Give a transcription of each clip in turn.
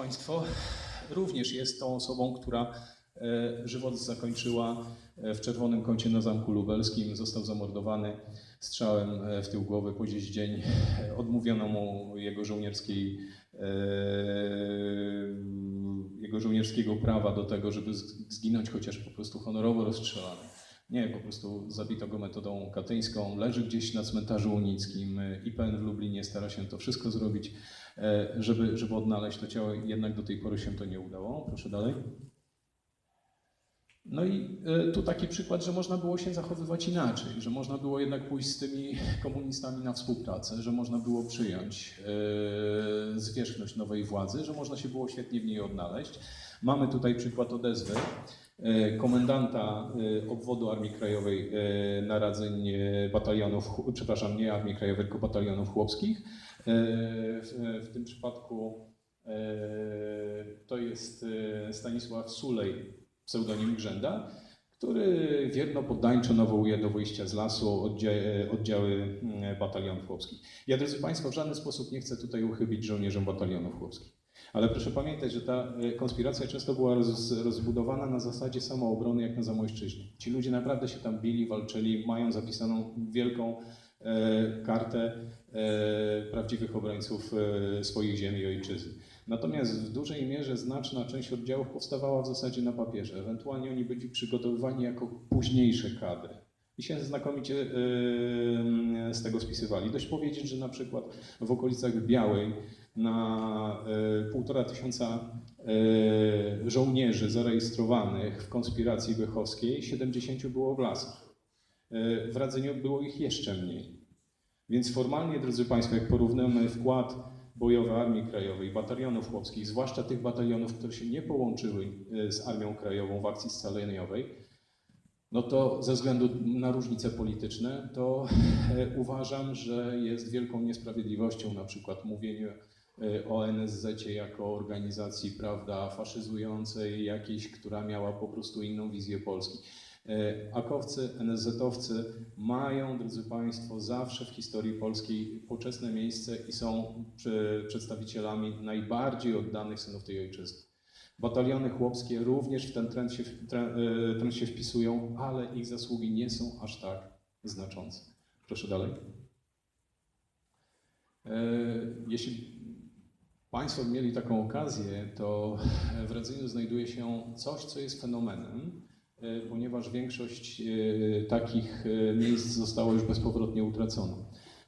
Państwo, również jest tą osobą, która e, żywot zakończyła e, w czerwonym kącie na Zamku Lubelskim. Został zamordowany strzałem e, w tył głowy po dziś dzień. Odmówiono mu jego żołnierskiej jego żołnierskiego prawa do tego, żeby zginąć chociaż po prostu honorowo rozstrzelany. Nie, po prostu zabito go metodą katyńską, leży gdzieś na cmentarzu unickim. IPN w Lublinie stara się to wszystko zrobić, e, żeby, żeby odnaleźć to ciało, jednak do tej pory się to nie udało. Proszę dalej. No i e, tu taki przykład, że można było się zachowywać inaczej, że można było jednak pójść z tymi komunistami na współpracę, że można było przyjąć e, zwierzchność nowej władzy, że można się było świetnie w niej odnaleźć. Mamy tutaj przykład odezwy e, komendanta obwodu Armii Krajowej na radzeń e, batalionów, przepraszam, nie Armii Krajowej, tylko batalionów chłopskich. W, tym przypadku to jest Stanisław Sulej, pseudonim Grzęda, który wierno poddańczo nawołuje do wyjścia z lasu oddzia- oddziały mm, batalionów chłopskich. Ja, drodzy Państwo, w żaden sposób nie chcę tutaj uchybić żołnierzom batalionów chłopskich. Ale proszę pamiętać, że ta e, konspiracja często była roz, rozbudowana na zasadzie samoobrony jak na Zamojszczyźnie. Ci ludzie naprawdę się tam bili, walczyli, mają zapisaną wielką e, kartę e, prawdziwych obrońców e, swoich ziem i ojczyzny. Natomiast w dużej mierze znaczna część oddziałów powstawała w zasadzie na papierze. Ewentualnie oni byli przygotowywani jako późniejsze kadry. I się znakomicie e, z tego spisywali. Dość powiedzieć, że na przykład w okolicach Białej na e, półtora tysiąca e, żołnierzy zarejestrowanych w konspiracji bychowskiej 70 było w lasach. W Radzeniu było ich jeszcze mniej. Więc formalnie, drodzy Państwo, jak porównamy wkład bojowy Armii Krajowej, batalionów chłopskich, zwłaszcza tych batalionów, które się nie połączyły e, z Armią Krajową w akcji scaleniowej, no to ze względu na różnice polityczne, to e, uważam, że jest wielką niesprawiedliwością na przykład mówienie e, o NSZ jako organizacji, prawda, faszyzującej jakiejś, która miała po prostu inną wizję Polski. E, Akowcy, NSZ-owcy mają, drodzy Państwo, zawsze w historii polskiej poczesne miejsce i są przedstawicielami najbardziej oddanych synów tej ojczyzny. Bataliony chłopskie również w ten trend się, e, trend się wpisują, ale ich zasługi nie są aż tak znaczące. Proszę dalej. E, Jeśli Państwo mieli taką okazję, to w Radzeniu znajduje się coś, co jest fenomenem, ponieważ większość e, takich e, miejsc została już bezpowrotnie utracona.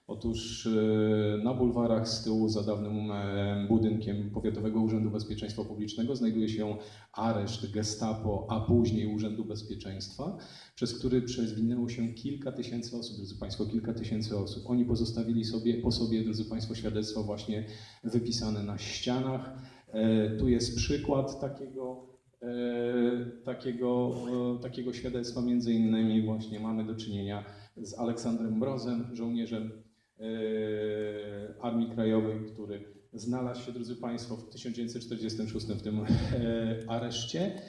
Otóż e, na bulwarach z tyłu za dawnym e, budynkiem Powiatowego Urzędu Bezpieczeństwa Publicznego znajduje się areszt Gestapo, a później Urzędu Bezpieczeństwa, przez który przewinęło się kilka tysięcy osób, drodzy Państwo, kilka tysięcy osób. Oni pozostawili sobie, po sobie, drodzy Państwo, świadectwa właśnie wypisane na ścianach. E, Tu jest przykład takiego, e, takiego, e, takiego świadectwa, między innymi właśnie mamy do czynienia z Aleksandrem Mrozem, żołnierzem e, Armii Krajowej, który znalazł się, drodzy Państwo, w 1946 w tym e, areszcie.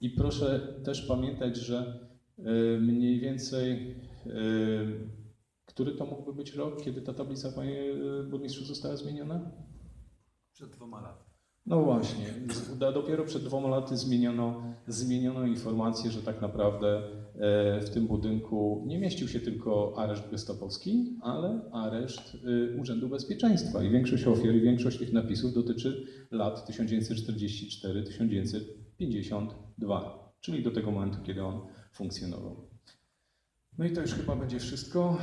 I proszę też pamiętać, że e, mniej więcej, e, który to mógłby być rok, kiedy ta tablica, panie e, burmistrzu, została zmieniona? Przed dwoma laty. No właśnie, dopiero przed dwoma laty zmieniono, zmieniono informację, że tak naprawdę e, w tym budynku nie mieścił się tylko areszt gestapowski, ale areszt e, Urzędu Bezpieczeństwa. I większość ofiar i większość tych napisów dotyczy lat 1944-1952, czyli do tego momentu, kiedy on funkcjonował. No i to już chyba będzie wszystko.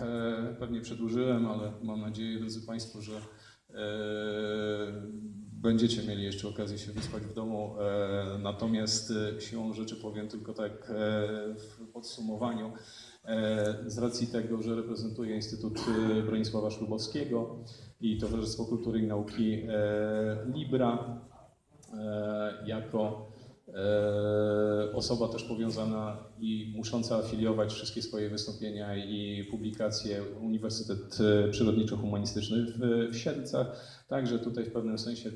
E, Pewnie przedłużyłem, ale mam nadzieję, drodzy Państwo, że e, będziecie mieli jeszcze okazję się wyspać w domu. E, Natomiast e, siłą rzeczy powiem tylko tak e, w podsumowaniu. Z racji tego, że reprezentuję Instytut Bronisława Szlubowskiego i Towarzystwo Kultury i Nauki Libra jako osoba też powiązana i musząca afiliować wszystkie swoje wystąpienia i publikacje Uniwersytet e, Przyrodniczo-Humanistyczny w, w Siedlcach. Także tutaj w pewnym sensie e,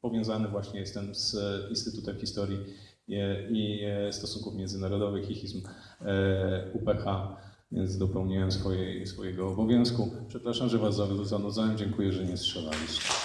powiązany właśnie jestem z Instytutem Historii e, i Stosunków Międzynarodowych i HISM UPH, więc dopełniłem swoje, swojego obowiązku. Przepraszam, że Was zanudzałem, dziękuję, że nie strzelaliście.